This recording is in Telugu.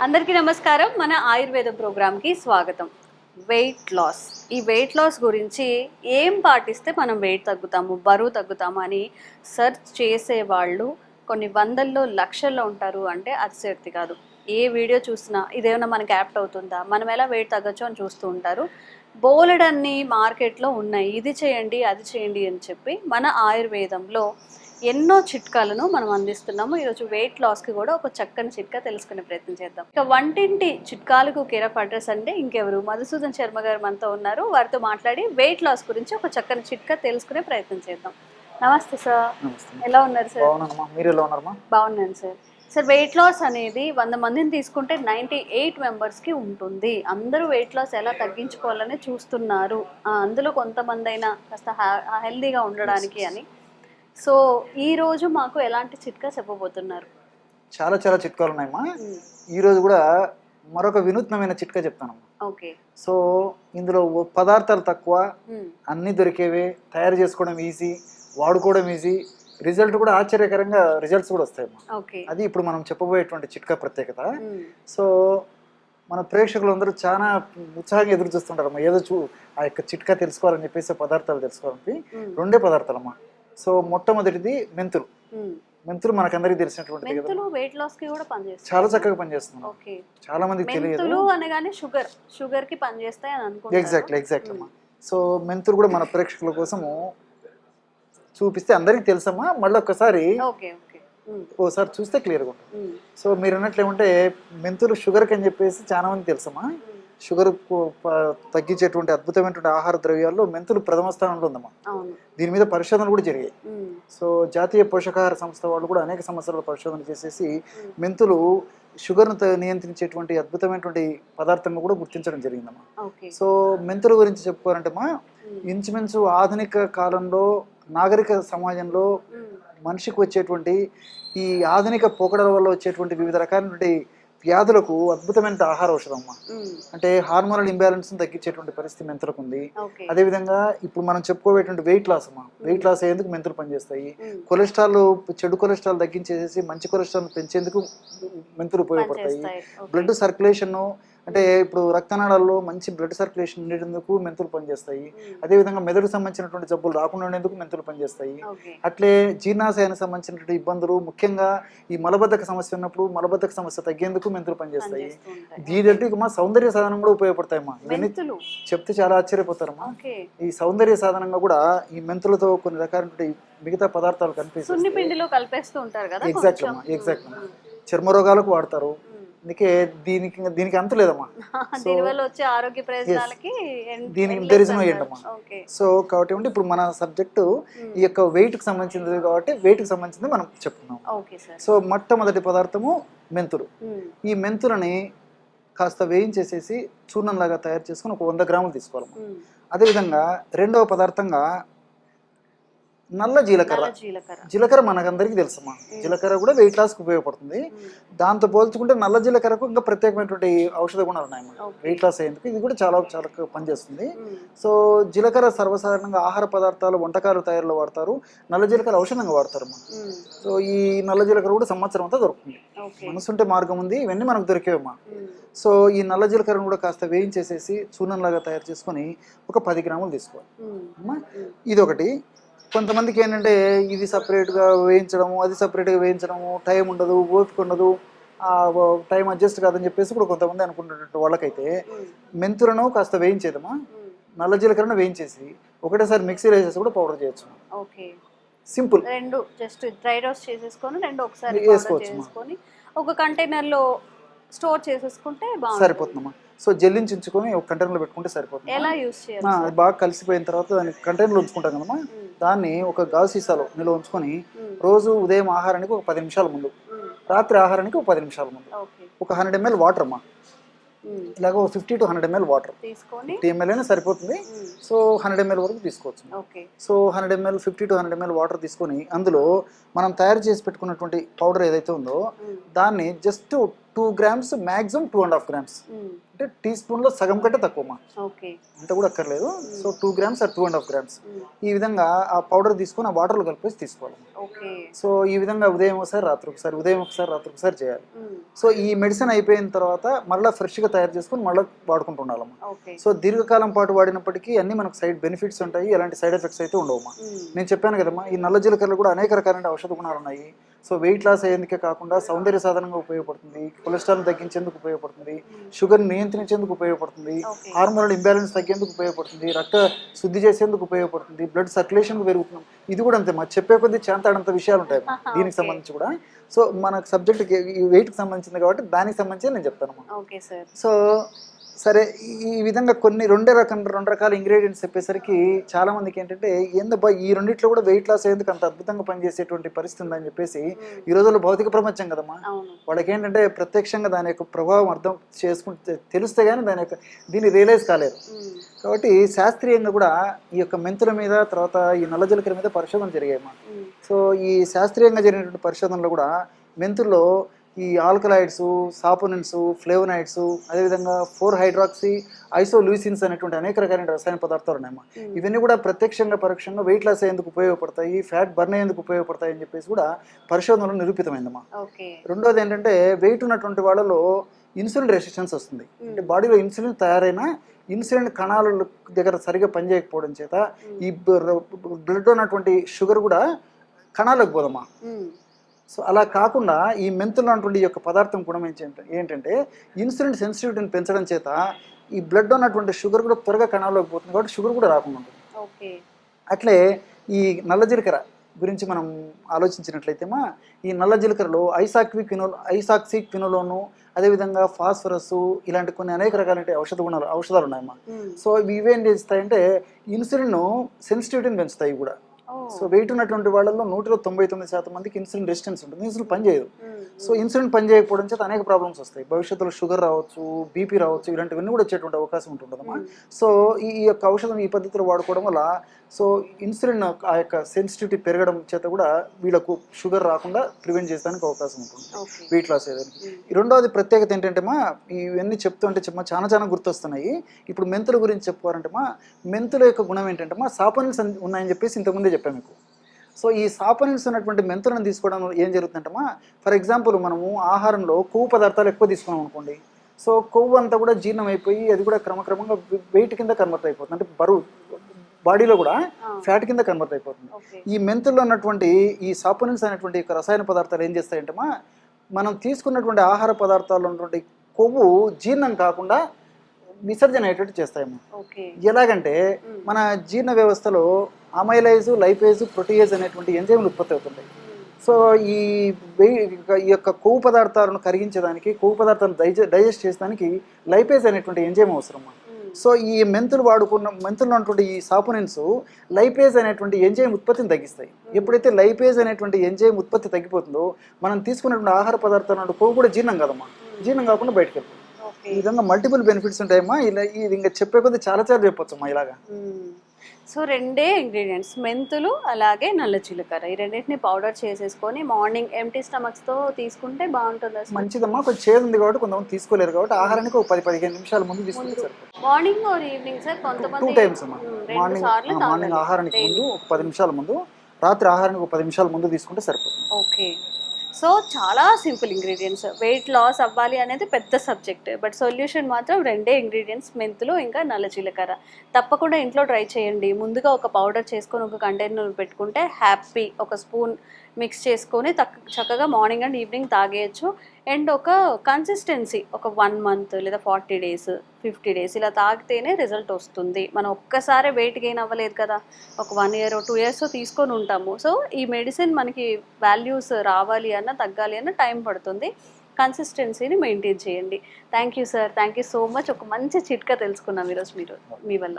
అందరికీ నమస్కారం. మన ఆయుర్వేద ప్రోగ్రామ్కి స్వాగతం. వెయిట్ లాస్ ఈ వెయిట్ లాస్ గురించి ఏం పాటిస్తే మనం వెయిట్ తగ్గుతాము బరువు తగ్గుతాము అని సెర్చ్ చేసే వాళ్ళు కొన్ని వందల్లో లక్షల్లో ఉంటారు అంటే అతిశక్తి కాదు. ఏ వీడియో చూసినా ఇదేమైనా మనకి యాప్ట్ అవుతుందా? మనం ఎలా వెయిట్ తగ్గచ్చు అని చూస్తూ ఉంటారు. బోలెడన్ని మార్కెట్లో ఉన్నాయి. ఇది చేయండి అది చేయండి అని చెప్పి మన ఆయుర్వేదంలో ఎన్నో చిట్కాలను మనం అందిస్తున్నాము. ఈరోజు వెయిట్ లాస్కి కూడా ఒక చక్కని చిట్కా తెలుసుకునే ప్రయత్నం చేద్దాం. ఇక వంటింటి చిట్కాలకు కేరఫ్ అడ్రస్ అంటే ఇంకెవరు? మధుసూదన్ శర్మ గారు మనతో ఉన్నారు. వారితో మాట్లాడి వెయిట్ లాస్ గురించి ఒక చక్కని చిట్కా తెలుసుకునే ప్రయత్నం చేద్దాం. నమస్తే సార్. ఎలా ఉన్నారు సార్? మీరు ఎలా ఉన్నారమ్మా? బాగున్నాను సార్. సార్ వెయిట్ లాస్ అనేది వంద మందిని తీసుకుంటే నైంటీ ఎయిట్ మెంబర్స్కి ఉంటుంది. అందరూ వెయిట్ లాస్ ఎలా తగ్గించుకోవాలని చూస్తున్నారు. అందులో కొంతమంది అయినా కాస్త హెల్దీగా ఉండడానికి అని. సో ఈ రోజు మాకు ఎలాంటి చిట్కా చెప్పబోతున్నారు? చాలా చాలా చిట్కాలు ఉన్నాయమ్మా. ఈ రోజు కూడా మరొక వినూత్నమైన చిట్కా చెప్తానమ్మా. ఓకే. సో ఇందులో పదార్థాలు తక్కువ అన్నీ దొరికేవే తయారు చేసుకోవడం ఈజీ వాడుకోవడం ఈజీ రిజల్ట్ కూడా ఆశ్చర్యకరంగా రిజల్ట్స్ కూడా వస్తాయమ్మా. ఓకే. అది ఇప్పుడు మనం చెప్పబోయేటువంటి చిట్కా ప్రత్యేకత. సో మన ప్రేక్షకులందరూ చాలా ఉత్సాహంగా ఎదురు చూస్తుంటారమ్మా. ఏదో చూ ఆ యొక్క చిట్కా తెలుసుకోవాలని చెప్పేసి పదార్థాలు తెలుసుకోవాలని రెండే పదార్థాలమ్మా. సో మొట్టమొదటిది మెంతులు. మెంతులు మనకందరికీ తెలిసినటువంటిది మెంతులు వెయిట్ లాస్కి కూడా పనిచేస్తాయి. చాలా చక్కగా పనిచేస్తుంది. ఓకే. చాలా మందికి తెలియదు. మెంతులు అనగానే షుగర్ షుగర్కి పనిచేస్తాయి అని అనుకుంటారు ఎగ్జాక్ట్లీ ఎగ్జాక్ట్లీ అమ్మా. సో మెంతులు కూడా మన ప్రేక్షకుల కోసము చూపిస్తే అందరికీ తెలుసమ్మా. మళ్ళీ ఒక్కసారి ఓకే ఓకే. ఓసారి చూస్తే క్లియర్గా ఉంటుంది. సో మీరు అన్నట్లు ఏమంటే మెంతులు షుగర్కి అని చెప్పేసి చాలా మంది తెలుసమ్మా. షుగర్ తగ్గించేటువంటి అద్భుతమైనటువంటి ఆహార ద్రవ్యాల్లో మెంతులు ప్రథమ స్థానంలో ఉందమ్మా. దీని మీద పరిశోధనలు కూడా జరిగాయి. సో జాతీయ పోషకాహార సంస్థ వాళ్ళు కూడా అనేక సంవత్సరాల పరిశోధన చేసేసి మెంతులు షుగర్ను నియంత్రించేటువంటి అద్భుతమైనటువంటి పదార్థంగా కూడా గుర్తించడం జరిగిందమ్మా. సో మెంతుల గురించి చెప్పుకోవాలంటే మా ఇంచుమించు ఆధునిక కాలంలో నాగరిక సమాజంలో మనిషికి వచ్చేటువంటి ఈ ఆధునిక పోకడల వల్ల వచ్చేటువంటి వివిధ రకాలైనటువంటి వ్యాధులకు అద్భుతమైన ఆహార ఔషధం అంటే హార్మోనల్ ఇంబ్యాలెన్స్ తగ్గించేటువంటి పరిస్థితి మెంతులకు ఉంది అదేవిధంగా ఇప్పుడు మనం చెప్పుకోబోయేటువంటి వెయిట్ లాస్ అమ్మా. వెయిట్ లాస్ అయ్యేందుకు మెంతులు పనిచేస్తాయి. కొలెస్ట్రాల్ చెడు కొలెస్ట్రాల్ తగ్గించేసి మంచి కొలెస్ట్రాల్ పెంచేందుకు మెంతులు ఉపయోగపడతాయి. బ్లడ్ సర్క్యులేషన్ అంటే ఇప్పుడు రక్తనాళాల్లో మంచి బ్లడ్ సర్క్యులేషన్ ఉండేందుకు మెంతులు పనిచేస్తాయి. అదేవిధంగా మెదడుకు సంబంధించినటువంటి జబ్బులు రాకుండా ఉండేందుకు మెంతులు పనిచేస్తాయి. అట్లే జీర్ణాశయానికి సంబంధించినటువంటి ఇబ్బందులు ముఖ్యంగా ఈ మలబద్ధక సమస్య ఉన్నప్పుడు మలబద్ధక సమస్య తగ్గేందుకు మెంతులు పనిచేస్తాయి. పనిచేస్తూ ఉంటాయి. దీని మా సౌందర్య సాధనం కూడా ఉపయోగపడతాయమ్మా. ఇవన్నీ చెప్తే చాలా ఆశ్చర్యపోతారమ్మా. ఈ సౌందర్య సాధనంగా కూడా ఈ మెంతులతో కొన్ని రకాలైన మిగతా పదార్థాలు కనిపిస్తాయి. అమ్మా. ఉమ్, చర్మ రోగాలకు వాడతారు. అందుకే దీనికి దీనికి అంత లేదమ్మా. దీనివల్ల వచ్చే ఆరోగ్య ప్రయోజనాలకి దీనికి is no అంటారు. end అమ్మా. సో కాబట్టి ఏమంటే ఇప్పుడు మన సబ్జెక్టు ఉమ్, ఈ యొక్క weight కి సంబంధించింది కాబట్టి weight కి సంబంధించింది మనం చెప్తున్నాం సో మొట్టమొదటి పదార్థము మెంతులు ఉమ్, ఈ మెంతులని కాస్త వేయించేసేసి చూర్ణంలాగా తయారు చేసుకుని ఒక వంద గ్రాములు తీసుకోవాలి ఉమ్. అదేవిధంగా రెండవ పదార్థంగా నల్ల జీలకర్ర. జీలకర్ర. మనకందరికీ తెలుసమ్మా. జీలకర్ర కూడా వెయిట్ లాస్కి ఉపయోగపడుతుంది. దాంతో పోల్చుకుంటే నల్ల జీలకర్రకు ఇంకా ప్రత్యేకమైనటువంటి ఔషధ గుణాలు ఉన్నాయన్నమాట ఓకే. వెయిట్ లాస్ అయ్యేందుకు ఇది కూడా చాలా చాలా పనిచేస్తుంది. సో జీలకర్ర సర్వసాధారణంగా ఆహార పదార్థాలు వంటకాలు తయారులో వాడతారు. నల్ల జీలకర్ర ఔషధంగా వాడతారమ్మా ఉమ్, సో ఈ నల్ల జీలకర్ర కూడా సంవత్సరం అంతా దొరుకుతుంది. మనసుంటే మార్గం ఉంది ఇవన్నీ మనకు దొరికేవమ్మా. సో ఈ నల్ల జీలకర్రను కూడా కాస్త వేయించేసేసి చూర్ణంలాగా తయారు చేసుకొని ఒక పది గ్రాములు తీసుకోవాలి. ఇది ఒకటి కొంతమందికి ఏంటంటే ఇది సపరేట్గా వేయించడము అది సపరేట్గా వేయించడము టైం ఉండదు ఓపిక ఉండదు టైం అడ్జస్ట్ కాదని చెప్పేసి ఇప్పుడు కొంతమంది అనుకుంటున్నట్టు వాళ్ళకైతే మెంతులను కాస్త వేయించేదమ్మా నల్ల జీలకర్రను వేయించేసి ఒకటేసారి మిక్సీలో వేసేసి కూడా పౌడర్ చేయొచ్చు. ఓకే. సింపుల్ రెండు జస్ట్ డ్రై రోస్ట్ చేసేసుకొని రెండు ఒకసారి వేసుకోవచ్చు, ఒక కంటైనర్లో స్టోర్ చేసేసుకుంటే సరిపోతుందమ్మా. సో జల్లించి ఉంచుకొని ఒక కంటైనర్లో పెట్టుకుంటే సరిపోతుంది ఎలా యూస్ చేయాలి బాగా కలిసిపోయిన తర్వాత దాన్ని కంటైనర్లో ఉంచుకుంటాం కదమ్మా. దాన్ని ఒక గాజు సీసాలో నిల్వ ఉంచుకొని రోజు ఉదయం ఆహారానికి ఒక పది నిమిషాల ముందు రాత్రి ఆహారానికి ఒక పది నిమిషాల ముందు. ఒక హండ్రెడ్ ఎంఎల్ వాటర్ అమ్మా. ఇలాగ ఒక fifty to hundred ML water fifty ML అయినా సరిపోతుంది. సో హండ్రెడ్ ఎంఎల్ వరకు తీసుకోవచ్చు. So hundred ML fifty to hundred ML water తీసుకొని అందులో మనం తయారు చేసి పెట్టుకున్నటువంటి పౌడర్ ఏదైతే ఉందో దాన్ని just two grams maximum two and half grams. అంటే టీ స్పూన్లో సగం కంటే తక్కువ అమ్మా ఓకే. అంత కూడా అక్కర్లేదు. So two grams or two and half grams. ఈ విధంగా ఆ పౌడర్ తీసుకొని ఆ వాటర్లో కలిపేసి తీసుకోవాలి. సో ఈ విధంగా ఉదయం ఒకసారి రాత్రి ఒకసారి ఉదయం ఒకసారి రాత్రి ఒకసారి చేయాలి. సో ఈ మెడిసిన్ అయిపోయిన తర్వాత మళ్ళీ ఫ్రెష్గా తయారు చేసుకొని మళ్ళీ వాడుకుంటూ ఉండాలమ్మా సో దీర్ఘకాలం పాటు వాడినప్పటికీ అన్ని మనకు సైడ్ బెనిఫిట్స్ ఉంటాయి. ఎలాంటి సైడ్ ఎఫెక్ట్స్ అయితే ఉండవమ్మా నేను చెప్పాను కదమ్మా ఈ నల్ల జీలకర్రలో కూడా అనేక రకాలైన ఔషధ గుణాలు ఉన్నాయి. సో వెయిట్ లాస్ అయ్యేందుకే కాకుండా సౌందర్య సాధనంగా ఉపయోగపడుతుంది కొలెస్ట్రాల్ తగ్గించేందుకు ఉపయోగపడుతుంది షుగర్ నియంత్రించేందుకు ఉపయోగపడుతుంది హార్మోనల్ ఇంబ్యాలెన్స్ తగ్గేందుకు ఉపయోగపడుతుంది రక్త శుద్ధి చేసేందుకు ఉపయోగపడుతుంది బ్లడ్ సర్క్యులేషన్ పెరుగుతుంది ఇది కూడా అంతే మా చెప్పే కొద్దీ చేంతాడంత విషయాలు ఉంటాయి. దీనికి. సంబంధించి కూడా సో మనకు సబ్జెక్ట్ ఈ వెయిట్కి సంబంధించింది కాబట్టి దానికి సంబంధించి నేను చెప్తాను సో సరే ఈ- విధంగా కొన్ని రెండే రకం రెండు రకాల ఇంగ్రీడియంట్స్ చెప్పేసరికి చాలా మందికి ఏంటంటే ఏందబ్బా ఈ రెండిట్లో కూడా వెయిట్ లాస్ అయ్యేందుకు అంత అద్భుతంగా పనిచేసేటువంటి పరిస్థితి ఉందని చెప్పేసి ఈ రోజుల్లో భౌతిక ప్రపంచం కదమ్మా. వాళ్ళకి ఏంటంటే ప్రత్యక్షంగా దాని యొక్క ప్రభావం అర్థం చేసుకుంటే తెలిస్తే కానీ దాని యొక్క దీన్ని రియలైజ్ కాలేదు. కాబట్టి శాస్త్రీయంగా కూడా ఈ యొక్క మెంతుల మీద తర్వాత ఈ నల్ల జీలకర్ర మీద పరిశోధన జరిగాయమ్మా. మ్మ్. సో సో ఈ శాస్త్రీయంగా జరిగినటువంటి పరిశోధనలో కూడా మెంతుల్లో ఈ ఆల్కలాయిడ్స్ సాపోనిన్స్ ఫ్లేవనాయిడ్స్ అదేవిధంగా ఫోర్ హైడ్రాక్సీ ఐసోలూసిన్స్ అనేటువంటి అనేక రకాలైన రసాయన పదార్థాలు ఉన్నాయమ్మా. మ్మ్. ఇవన్నీ కూడా ప్రత్యక్షంగా పరోక్షంగా వెయిట్ లాస్ అయ్యేందుకు ఉపయోగపడతాయి ఫ్యాట్ బర్న్ అయ్యేందుకు ఉపయోగపడతాయి అని చెప్పేసి కూడా పరిశోధనలో నిరూపితమైందమ్మా. రెండోది ఏంటంటే వెయిట్ ఉన్నటువంటి వాళ్ళలో ఇన్సులిన్ రెసిస్టెన్స్ వస్తుంది. అంటే బాడీలో ఇన్సులిన్ తయారైన ఇన్సులిన్ కణాల దగ్గర సరిగా పనిచేయకపోవడం చేత ఈ బ్లడ్ ఉన్నటువంటి షుగర్ కూడా కణాలకు పోదమ్మా. మ్మ్. సో అలా కాకుండా ఈ మెంతులు ఈ యొక్క పదార్థం గుణం ఏంటంటే ఏంటంటే ఇన్సులిన్ సెన్సిటివిటీని పెంచడం చేత ఈ బ్లడ్ ఉన్నటువంటి షుగర్ కూడా త్వరగా కణాల్లోకి పోతుంది కాబట్టి షుగర్ కూడా రాకుండా ఉంటుంది ఓకే అట్లే ఈ నల్ల జీలకర్ర గురించి మనం ఆలోచించినట్లయితేమా ఈ నల్ల జీలకర్రలో ఐసాక్విక్ ఫినోల్ ఐసాక్సిక్ ఫినోలోను అదేవిధంగా ఫాస్ఫరస్ ఇలాంటి కొన్ని అనేక రకాలైన ఔషధ గుణాలు ఔషధాలు ఉన్నాయమ్మా మ్మ్. సో ఇవి ఇవేం చేస్తాయంటే ఇన్సులిన్ సెన్సిటివిటీని పెంచుతాయి కూడా. సో వెయిట్ ఉన్నటువంటి వాళ్ళలో నూటిలో తొంభై తొమ్మిది శాతం మందికి ఇన్సులిన్ రెసిస్టెన్స్ ఉంటుంది. ఇన్సులిన్ పనిచేయదు. సో ఇన్సులిన్ పనిచేయకపోవడం చేత అనేక ప్రాబ్లమ్స్ వస్తాయి. భవిష్యత్తులో షుగర్ రావచ్చు బీపీ రావచ్చు ఇలాంటివన్నీ కూడా వచ్చేటువంటి అవకాశం ఉంటుందమ్మా సో ఈ యొక్క ఔషధం ఈ పద్ధతిలో వాడుకోవడం వల్ల సో ఇన్సులిన్ ఆ యొక్క సెన్సిటివిటీ పెరగడం చేత కూడా వీళ్ళకు షుగర్ రాకుండా ప్రివెంట్ చేసడానికి అవకాశం ఉంటుంది. వెయిట్ లాస్ అయ్యేదానికి. ఈ రెండవది ప్రత్యేకత ఏంటంటే మా ఇవన్నీ చెప్తుంటే చెప్పమా చాలా చాలా గుర్తొస్తున్నాయి. ఇప్పుడు మెంతుల గురించి చెప్పుకోవాలంటే మా మెంతుల యొక్క గుణం ఏంటంటే మా సాపనిల్స్ అని ఉన్నాయని చెప్పేసి ఇంతకుముందే చెప్పాను మీకు. సో ఈ సాపనిల్స్ ఉన్నటువంటి మెంతులను తీసుకోవడం ఏం జరుగుతుందంటే మా ఫర్ ఎగ్జాంపుల్ మనము ఆహారంలో కొవ్వు పదార్థాలు ఎక్కువ తీసుకున్నాం అనుకోండి. సో కొవ్వు అంతా కూడా జీర్ణం అయిపోయి అది కూడా క్రమక్రమంగా వెయిట్ కింద కన్వర్ట్ అయిపోతుంది. అంటే బరువు బాడీలో కూడా. ఫ్యాట్ కింద కన్వర్ట్ అయిపోతుంది. ఈ మెంతుల్లో ఉన్నటువంటి ఈ సాపోనిన్స్ అనేటువంటి రసాయన పదార్థాలు ఏం చేస్తాయంటే మా మనం తీసుకున్నటువంటి ఆహార పదార్థాల్లో ఉన్నటువంటి కొవ్వు జీర్ణం కాకుండా విసర్జన అయ్యేటట్టు చేస్తాయమ్మా ఎలాగంటే. మన జీర్ణ వ్యవస్థలో అమైలైజ్ లైపేజ్ ప్రోటీయేజ్ అనేటువంటి ఎంజైమ్లు ఉత్పత్తి అవుతుంటాయి. సో ఈ ఈ యొక్క కొవ్వు పదార్థాలను కరిగించడానికి కొవ్వు పదార్థాలను డైజె డైజెస్ట్ చేసడానికి లైపేజ్ అనేటువంటి ఎంజైమ్ అవసరం. సో ఈ మెంతులు వాడుకున్న మెంతుల్లో ఉన్నటువంటి ఈ సాపునెన్స్ లైపేజ్ అనేటువంటి ఎంజైమ్ ఉత్పత్తిని తగ్గిస్తాయి. ఎప్పుడైతే లైపేజ్ అనేటువంటి ఎంజైమ్ ఉత్పత్తి తగ్గిపోతుందో మనం తీసుకున్నటువంటి ఆహార పదార్థాలు కొవ్వు కూడా జీర్ణం కాదమ్మా. జీర్ణం కాకుండా బయటకు వెళ్తుంది ఈ విధంగా మల్టిపుల్ బెనిఫిట్స్ ఉంటాయమ్మా. ఇలా ఇది ఇంకా చెప్పే కొద్దీ చాలా చాలా చెప్పొచ్చమ్మా ఇలాగా. మ్మ్. సో రెండే ఇంగ్రీడియంట్స్ మెంతులు అలాగే నల్ల జీలకర్ర. ఈ రెండింటిని పౌడర్ చేసేసుకొని మార్నింగ్ ఎంటీ స్టమక్స్తో తీసుకుంటే బాగుంటుంది అసలు. మంచిదమ్మా. కొంచెం చేదు ఉంది కాబట్టి కొంతమంది తీసుకోలేరు కాబట్టి ఆహారానికి ఒక పది పదిహేను నిమిషాల ముందు తీసుకుంటే సరిపోతుంది. Morning or evening sir two కొంతమంది టైమ్స్ అమ్మా. రెండు మార్నింగ్ సార్లు మార్నింగ్ తాగాలి. ఆహారానికి. ముందు ఒక పది నిమిషాల ముందు రాత్రి ఆహారానికి ఒక పది నిమిషాల ముందు తీసుకుంటే సరిపోతుంది. ఓకే సో చాలా సింపుల్ ఇంగ్రీడియంట్స్. వెయిట్ లాస్ అవ్వాలి అనేది పెద్ద సబ్జెక్ట్ బట్ సొల్యూషన్ మాత్రం రెండే ఇంగ్రీడియంట్స్ మెంతులు ఇంకా నల్ల జీలకర్ర. తప్పకుండా ఇంట్లో ట్రై చేయండి. ముందుగా ఒక పౌడర్ చేసుకొని ఒక కంటైనర్ పెట్టుకుంటే హ్యాపీ ఒక స్పూన్ మిక్స్ చేసుకొని తక్ చక్కగా మార్నింగ్ అండ్ ఈవినింగ్ తాగేయచ్చు. అండ్ ఒక కన్సిస్టెన్సీ ఒక వన్ మంత్ లేదా ఫార్టీ డేస్ ఫిఫ్టీ డేస్ ఇలా తాగితేనే రిజల్ట్ వస్తుంది. మనం ఒక్కసారి వెయిట్ గెయిన్ అవ్వలేదు కదా. ఒక వన్ ఇయర్ టూ ఇయర్స్ తీసుకొని ఉంటాము. సో ఈ మెడిసిన్ మనకి వాల్యూస్ రావాలి అన్న తగ్గాలి అన్న టైం పడుతుంది. కన్సిస్టెన్సీని మెయింటైన్ చేయండి. Thank you sir thank you so much ఒక మంచి చిట్కా తెలుసుకున్నాం ఈరోజు మీరు మీ వల్ల.